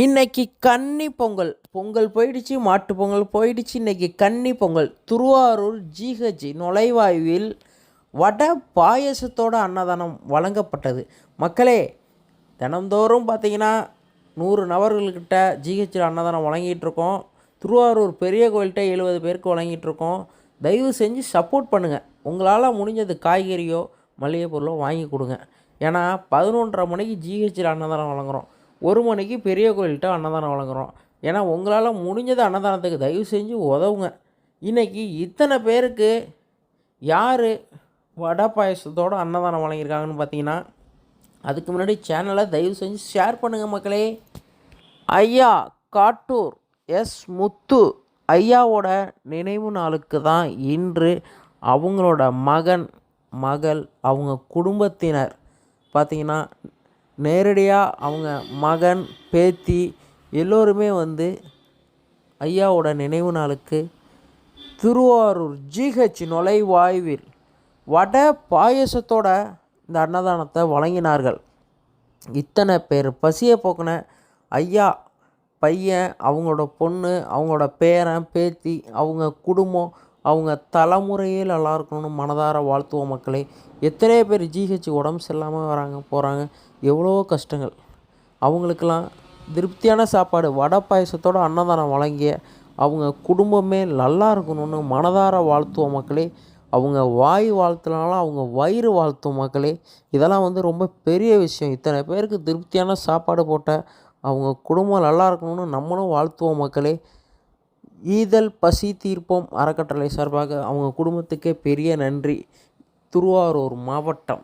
இன்னைக்கு கன்னி பொங்கல். பொங்கல் போயிடுச்சு மாட்டு பொங்கல் போயிடுச்சு. இன்னைக்கு கன்னி பொங்கல். திருவாரூர் ஜிஹெச் நுழைவாயுவில் வடை பாயசத்தோட அன்னதானம் வழங்கப்பட்டது. மக்களே தினந்தோறும் பார்த்தீங்கன்னா நூறு நபர்கள்கிட்ட ஜிஹெச்சில் அன்னதானம் வழங்கிட்டுருக்கோம். திருவாரூர் பெரிய கோயில்கிட்ட எழுபது பேருக்கு வழங்கிட்டுருக்கோம். தயவு செஞ்சு சப்போர்ட் பண்ணுங்கள் உங்களால் முடிஞ்சது காய்கறியோ மளிகை பொருளோ வாங்கி கொடுங்க. ஏன்னா பதினொன்றரை மணிக்கு ஜிஹெச்சில் அன்னதானம் வழங்குகிறோம் ஒரு மணிக்கு பெரிய கோயில்கிட்ட அன்னதானம் வழங்குறோம். ஏன்னா உங்களால் முடிஞ்சது அன்னதானத்துக்கு தயவு செஞ்சு உதவுங்க. இன்றைக்கி இத்தனை பேருக்கு யார் வடை பாயசத்தோடு அன்னதானம் வழங்கியிருக்காங்கன்னு பார்த்தீங்கன்னா அதுக்கு முன்னாடி சேனலை தயவு செஞ்சு ஷேர் பண்ணுங்கள் மக்களே. ஐயா காட்டூர் எஸ் முத்து ஐயாவோட நினைவு நாளுக்கு தான் இன்று அவங்களோட மகன் மகள் அவங்க குடும்பத்தினர் பார்த்திங்கன்னா நேரடியாக அவங்க மகன் பேத்தி எல்லோருமே வந்து ஐயாவோட நினைவு நாளுக்கு திருவாரூர் ஜிஹெச் நுழைவாயுவில் வடை பாயசத்தோட இந்த அன்னதானத்தை வழங்கினார்கள். இத்தனை பேர் பசியை போக்கின ஐயா பையன் அவங்களோட பொண்ணு அவங்களோட பேரன் பேத்தி அவங்க குடும்பம் அவங்க தலைமுறையே நல்லா இருக்கணும்னு மனதார வாழ்த்துவோம் மக்களே. எத்தனை பேர் ஜிஹெச் உடம்பு சரியில்லாமல் வராங்க போகிறாங்க எவ்வளோ கஷ்டங்கள். அவங்களுக்கெல்லாம் திருப்தியான சாப்பாடு வடை பாயசத்தோட அன்னதானம் வழங்கிய அவங்க குடும்பமே நல்லா இருக்கணும்னு மனதார வாழ்த்துவோம் மக்களே. அவங்க வாய் வாழ்த்துனாலும் அவங்க வயிறு வாழ்த்தும் மக்களே. இதெல்லாம் வந்து ரொம்ப பெரிய விஷயம். இத்தனை பேருக்கு திருப்தியான சாப்பாடு போட்ட அவங்க குடும்பம் நல்லா இருக்கணும்னு நம்மளும் வாழ்த்துவோம் மக்களே. ஈதல் பசி தீர்ப்போம் அறக்கட்டளை சார்பாக அவங்க குடும்பத்துக்கே பெரிய நன்றி. திருவாரூர் மாவட்டம்.